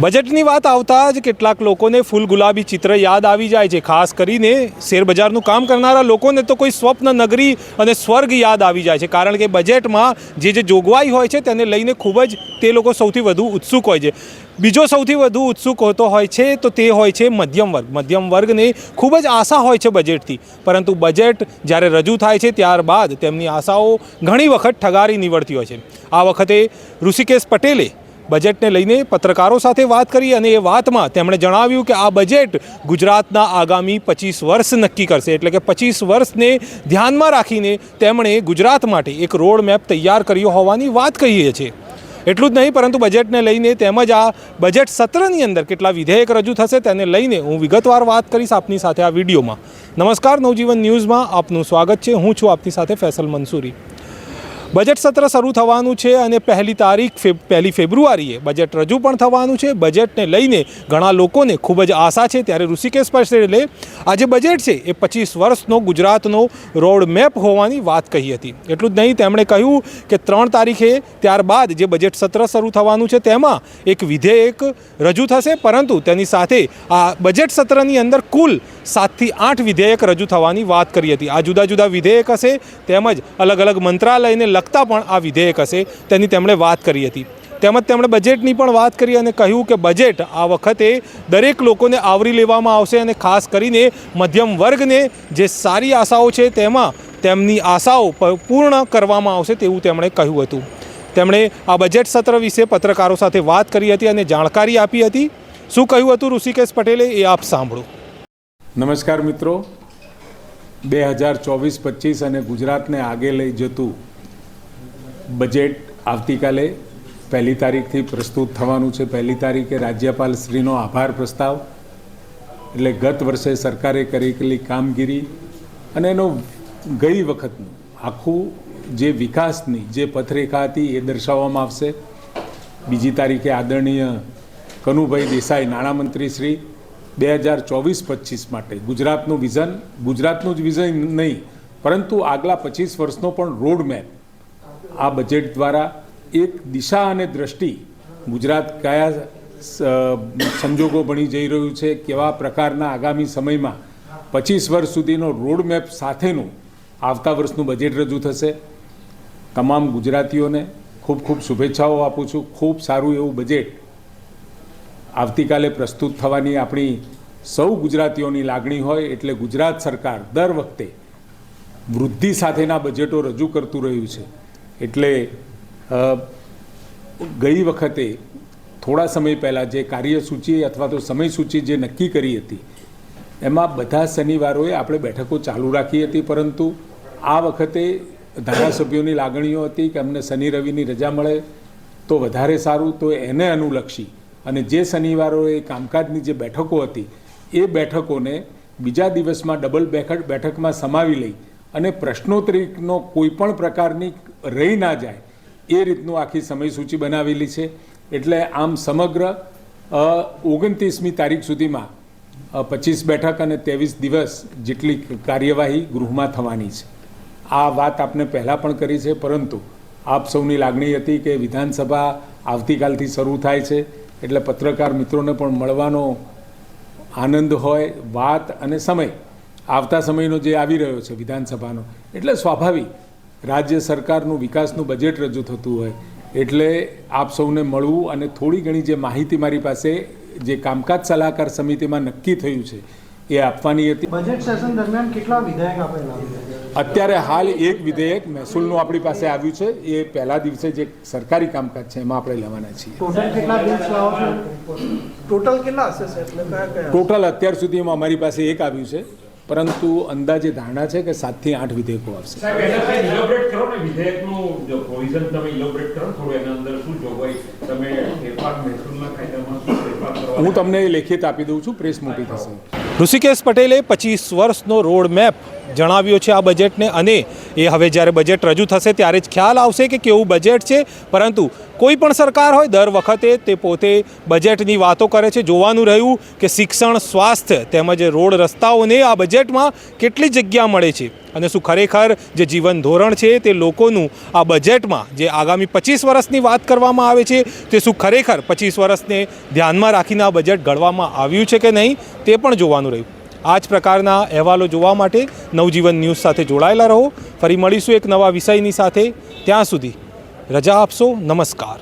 બજેટની વાત આવતા જ કેટલાક લોકોને ફૂલ ગુલાબી ચિત્ર યાદ આવી જાય છે. ખાસ કરીને શેરબજારનું કામ કરનારા લોકોને તો કોઈ સ્વપ્ન, નગરી અને સ્વર્ગ યાદ આવી જાય છે. કારણ કે બજેટમાં જે જે જોગવાઈ હોય છે તેને લઈને ખૂબ જ તે લોકો સૌથી વધુ ઉત્સુક હોય છે. બીજો સૌથી વધુ ઉત્સુક હોતો હોય છે તો તે હોય છે મધ્યમ વર્ગ. મધ્યમ વર્ગને ખૂબ જ આશા હોય છે બજેટથી. પરંતુ બજેટ જ્યારે રજૂ થાય છે ત્યારબાદ તેમની આશાઓ ઘણી વખત ઠગારી નીવડતી હોય છે. આ વખતે ઋષિકેશ પટેલે બજેટને લઈને પત્રકારો સાથે વાત કરી અને એ વાતમાં તેમણે જણાવ્યું કે આ બજેટ ગુજરાતના આગામી પચીસ વર્ષ નક્કી કરશે. એટલે કે પચીસ વર્ષને ધ્યાનમાં રાખીને તેમણે ગુજરાત માટે એક રોડ મેપ તૈયાર કર્યો હોવાની વાત કહીએ છીએ. એટલું જ નહીં, પરંતુ બજેટને લઈને તેમજ આ બજેટ સત્રની અંદર કેટલા વિધેયક રજૂ થશે તેને લઈને હું વિગતવાર વાત કરીશ આપની સાથે આ વિડીયોમાં. નમસ્કાર, નવજીવન ન્યૂઝમાં આપનું સ્વાગત છે. હું છું આપની સાથે ફેસલ મંસૂરી. બજેટ સત્ર શરૂ થવાનું છે અને પહેલી તારીખ ફે પહેલી ફેબ્રુઆરીએ બજેટ રજૂ પણ થવાનું છે. બજેટને લઈને ઘણા લોકોને ખૂબ જ આશા છે. ત્યારે ઋષિકેશ પટેલે આ જે બજેટ છે એ પચીસ વર્ષનો ગુજરાતનો રોડ મેપ હોવાની વાત કહી હતી. એટલું જ નહીં, તેમણે કહ્યું કે ત્રણ તારીખે ત્યારબાદ જે બજેટ સત્ર શરૂ થવાનું છે તેમાં એક વિધેયક રજૂ થશે. પરંતુ તેની સાથે આ બજેટ સત્રની અંદર કુલ સાતથી આઠ વિધેયક રજૂ થવાની વાત કરી હતી. આ જુદા જુદા વિધેયક હશે. તેમજ અલગ અલગ મંત્રાલયને લગતા પણ આ વિધેયક હશે તેની તેમણે વાત કરી હતી. તેમજ તેમણે બજેટની પણ વાત કરી અને કહ્યું કે બજેટ આ વખતે દરેક લોકોને આવરી લેવામાં આવશે અને ખાસ કરીને મધ્યમ વર્ગને જે સારી આશાઓ છે તેમાં તેમની આશાઓ પૂર્ણ કરવામાં આવશે તેવું તેમણે કહ્યું હતું. તેમણે આ બજેટ સત્ર વિશે પત્રકારો સાથે વાત કરી હતી અને જાણકારી આપી હતી. શું કહ્યું હતું ઋષિકેશ પટેલે એ આપ સાંભળો. નમસ્કાર મિત્રો. બે હજાર ચોવીસ પચીસ અને ગુજરાતને આગે લઈ જતું બજેટ આવતીકાલે પહેલી તારીખથી પ્રસ્તુત થવાનું છે. પહેલી તારીખે રાજ્યપાલ શ્રીનો આભાર પ્રસ્તાવ. એટલે ગત વર્ષે સરકારે કરેલી કામગીરી અને એનો ગઈ વખતનું આખું જે વિકાસની જે પથરેખા હતી એ દર્શાવવામાં આવશે. બીજી તારીખે આદરણીય કનુભાઈ દેસાઈ નાણામંત્રીશ્રી બે હજાર ચોવીસ પચીસ માટે. ગુજરાતનું વિઝન, ગુજરાતનું જ વિઝન નહીં, પરંતુ આગલા પચીસ વર્ષનો પણ રોડ મેપ આ બજેટ દ્વારા એક દિશા અને દ્રષ્ટિ ગુજરાત કયા સંજોગો બની જઈ રહ્યું છે, કેવા પ્રકારના આગામી સમયમાં પચીસ વર્ષ સુધીનો રોડ મેપ સાથેનું આવતા વર્ષનું બજેટ રજૂ થશે. તમામ ગુજરાતીઓને ખૂબ ખૂબ શુભેચ્છાઓ આપું છું. ખૂબ સારું એવું બજેટ આવતીકાલે પ્રસ્તુત થવાની આપણી સૌ ગુજરાતીઓની લાગણી હોય એટલે ગુજરાત સરકાર દર વખતે વૃદ્ધિ સાથેના બજેટો રજૂ કરતું રહ્યું છે. એટલે ગઈ વખતે થોડા સમય પહેલાં જે કાર્યસૂચિ અથવા તો સમયસૂચિ જે નક્કી કરી હતી, એમાં બધા શનિવારોએ આપણે બેઠકો ચાલુ રાખી હતી, પરંતુ આ વખતે ધારાસભ્યોની લાગણીઓ હતી કે અમને શનિ રવિની રજા મળે તો વધારે સારું, તો એને અનુલક્ષી અને જે શનિવારોએ કામકાજની જે બેઠકો હતી, એ બેઠકોને બીજા દિવસમાં ડબલ બેઠક, બેઠકમાં સમાવી લઈ અને પ્રશ્નોત્તરીનો કોઈ પણ પ્રકારની રહી ના જાય, એ રીતનું આખી સમયસૂચિ બનાવેલી છે. એટલે આમ સમગ્ર ઓગણત્રીસમી તારીખ સુધીમાં પચીસ બેઠક અને ત્રેવીસ દિવસ જેટલી કાર્યવાહી ગૃહમાં થવાની છે. આ વાત આપને પહેલાં પણ કરી છે, પરંતુ આપ સૌની લાગણી હતી કે વિધાનસભા આવતીકાલથી શરૂ થાય છે, એટલે પત્રકાર મિત્રોને પણ મળવાનો આનંદ હોય, વાત અને સમય. આવતા સમયનો જે આવી રહ્યો છે વિધાનસભાનો એટલે સ્વાભાવિક રાજ્ય સરકારનું વિકાસનું બજેટ રજૂ થતું હોય એટલે આપ સૌને મળવું અને થોડી ઘણી જે માહિતી મારી પાસે જે કામકાજ સલાહકાર સમિતિમાં નક્કી થયું છે એ આપવાની હતી. બજેટ સેશન દરમિયાન કેટલા વિધેયક આપણે અત્યારે હાલ એક વિધેયક મહેસૂલનું આપણી પાસે આવ્યું છે એ પહેલા દિવસે જે સરકારી કામકાજ છે એમાં આપણે લેવાના છીએ. ટોટલ કેટલા બિલ્સ લાવો છો? ટોટલ કેટલા હશે ટોટલ અત્યાર સુધીમાં અમારી પાસે એક આવ્યું છે પરંતુ અંદાજે ધારણા છે કે સાતથી આઠ વિધેયકો આવશે. સાહેબ એને ઇલોબરેટ કરો ને. વિધેયકનું જો પ્રોવિઝન તમે ઇલોબરેટ કરો થોડું એના અંદર શું જોગવાઈ તમે ફેરફાર મહેસૂલના કાયદામાં શું ફેરફાર કરવા હું તમને એ લેખિત આપી દઉં છું પ્રેસ મોટી થશે ઋષિકેશ પટેલે પચીસ વર્ષનો રોડ મેપ જણાવ્યો છે આ બજેટને અને એ હવે જ્યારે બજેટ રજૂ થશે ત્યારે જ ખ્યાલ આવશે કે કેવું બજેટ છે. પરંતુ કોઈ પણ સરકાર હોય, દર વખતે તે પોતે બજેટની વાતો કરે છે. જોવાનું રહ્યું કે શિક્ષણ, સ્વાસ્થ્ય તેમજ રોડ રસ્તાઓને આ બજેટમાં કેટલી જગ્યા મળે છે અને શું ખરેખર જે જીવન ધોરણ છે તે લોકોનું આ બજેટમાં જે આગામી પચીસ વર્ષની વાત કરવામાં આવે છે તે શું ખરેખર પચીસ વર્ષને ધ્યાનમાં રાખીને આ બજેટ ઘડવામાં આવ્યું છે કે નહીં તે પણ જોવાનું રહ્યું. આ જ પ્રકારના અહેવાલો જોવા માટે નવજીવન ન્યૂઝ સાથે જોડાયેલા રહો. ફરી મળીશું એક નવા વિષયની સાથે. ત્યાં સુધી રજા આપશો નમસ્કાર